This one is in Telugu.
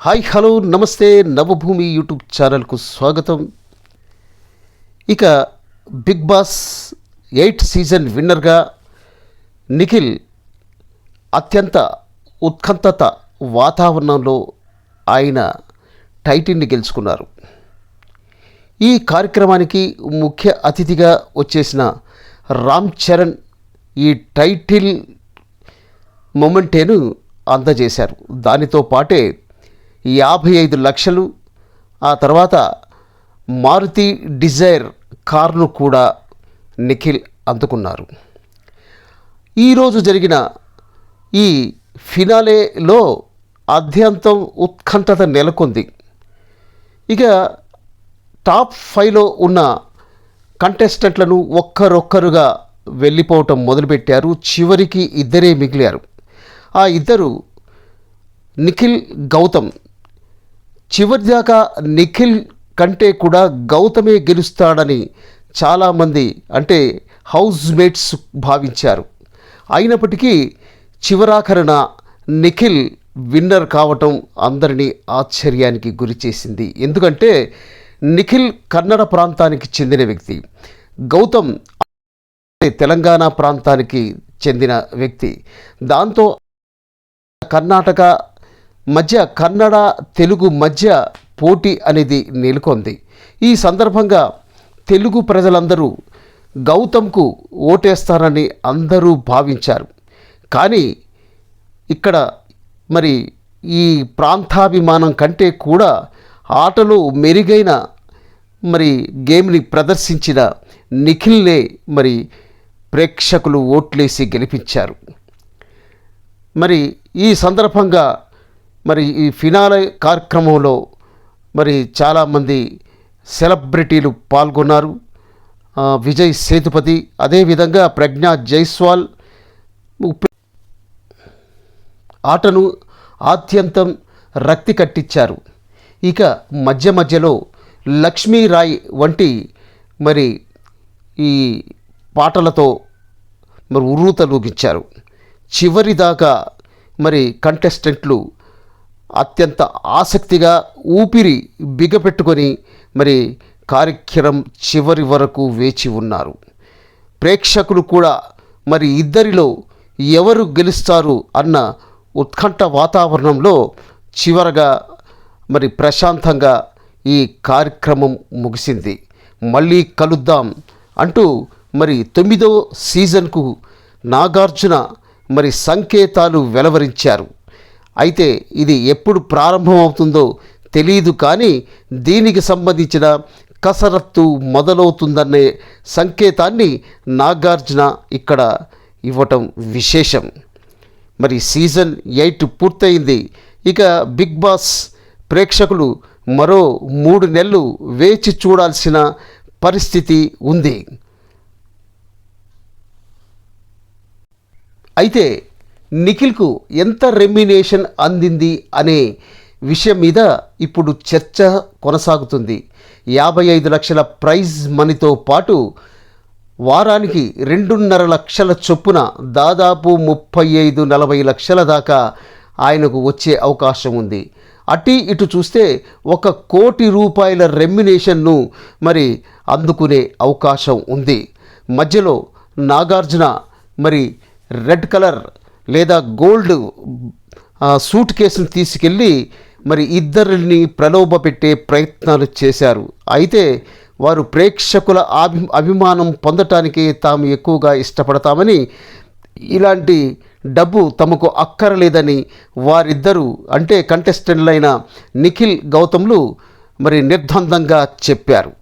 హాయ్ హలో నమస్తే నవభూమి యూట్యూబ్ ఛానల్కు స్వాగతం. ఇక బిగ్ బాస్ ఎయిట్ సీజన్ విన్నర్గా నిఖిల్ అత్యంత ఉత్కంఠత వాతావరణంలో ఆయన టైటిల్ని గెలుచుకున్నారు. ఈ కార్యక్రమానికి ముఖ్య అతిథిగా వచ్చేసిన రామ్ చరణ్ ఈ టైటిల్ మొమెంటేను అందజేశారు. దానితో పాటే యాభై ఐదు లక్షలు ఆ తర్వాత మారుతి డిజైర్ కార్ను కూడా నిఖిల్ అందుకున్నారు. ఈరోజు జరిగిన ఈ ఫినాలేలో అత్యంతం ఉత్కంఠత నెలకొంది. ఇక టాప్ ఫైవ్లో ఉన్న కంటెస్టెంట్లను ఒక్కరొక్కరుగా వెళ్ళిపోవటం మొదలుపెట్టారు. చివరికి ఇద్దరే మిగిలారు. ఆ ఇద్దరు నిఖిల్ గౌతమ్ చివరిదాకా నిఖిల్ కంటే కూడా గౌతమే గెలుస్తాడని చాలామంది అంటే హౌస్ మేట్స్ భావించారు. అయినప్పటికీ చివరాఖరణ నిఖిల్ విన్నర్ కావటం అందరినీ ఆశ్చర్యానికి గురిచేసింది ఎందుకంటే నిఖిల్ కన్నడ ప్రాంతానికి చెందిన వ్యక్తి గౌతమ్ తెలంగాణ ప్రాంతానికి చెందిన వ్యక్తి. దాంతో కర్ణాటక మధ్య కన్నడ తెలుగు మధ్య పోటీ అనేది నెలకొంది. ఈ సందర్భంగా తెలుగు ప్రజలందరూ గౌతమ్కు ఓటేస్తారని అందరూ భావించారు. కానీ ఇక్కడ మరి ఈ ప్రాంతాభిమానం కంటే కూడా ఆటలో మెరుగైన మరి గేమ్ని ప్రదర్శించిన నిఖిల్నే మరి ప్రేక్షకులు ఓట్లేసి గెలిపించారు. మరి ఈ సందర్భంగా మరి ఈ ఫినాలే కార్యక్రమంలో మరి చాలామంది సెలబ్రిటీలు పాల్గొన్నారు. విజయ్ సేతుపతి అదేవిధంగా ప్రజ్ఞా జైస్వాల్ ఆటను ఆద్యంతం రక్తి కట్టించారు. ఇక మధ్య మధ్యలో లక్ష్మీరాయ్ వంటి మరి ఈ పాటలతో మరి ఉర్రూతలూగించారు. చివరిదాకా మరి కంటెస్టెంట్లు అత్యంత ఆసక్తిగా ఊపిరి బిగపెట్టుకొని మరి కార్యక్రమం చివరి వరకు వేచి ఉన్నారు. ప్రేక్షకులు కూడా మరి ఇద్దరిలో ఎవరు గెలుస్తారు అన్న ఉత్కంఠ వాతావరణంలో చివరగా మరి ప్రశాంతంగా ఈ కార్యక్రమం ముగిసింది. మళ్ళీ కలుద్దాం అంటూ మరి తొమ్మిదో సీజన్కు నాగార్జున మరి సంకేతాలు వెలువరించారు. అయితే ఇది ఎప్పుడు ప్రారంభమవుతుందో తెలియదు కానీ దీనికి సంబంధించిన కసరత్తు మొదలవుతుందనే సంకేతాన్ని నాగార్జున ఇక్కడ ఇవ్వటం విశేషం. మరి సీజన్ ఎయిట్ పూర్తయింది. ఇక బిగ్ బాస్ ప్రేక్షకులు మరో మూడు నెలలు వేచి చూడాల్సిన పరిస్థితి ఉంది. అయితే నిఖిల్కు ఎంత రెమ్యునేషన్ అందింది అనే విషయం మీద ఇప్పుడు చర్చ కొనసాగుతుంది. యాభై ఐదు లక్షల ప్రైజ్ మనీతో పాటు వారానికి రెండున్నర లక్షల చొప్పున దాదాపు ముప్పై ఐదు నలభై లక్షల దాకా ఆయనకు వచ్చే అవకాశం ఉంది. అటు ఇటు చూస్తే ఒక కోటి రూపాయల రెమ్యునేషన్ను మరి అందుకునే అవకాశం ఉంది. మధ్యలో నాగార్జున మరి రెడ్ కలర్ లేదా గోల్డ్ సూట్ కేసును తీసుకెళ్ళి మరి ఇద్దరిని ప్రలోభ పెట్టే ప్రయత్నాలు చేశారు. అయితే వారు ప్రేక్షకుల అభి అభిమానం పొందటానికి తాము ఎక్కువగా ఇష్టపడతామని ఇలాంటి డబ్బు తమకు అక్కరలేదని వారిద్దరూ అంటే కంటెస్టెంట్లైన నిఖిల్ గౌతమ్లు మరి నిర్ద్వందంగా చెప్పారు.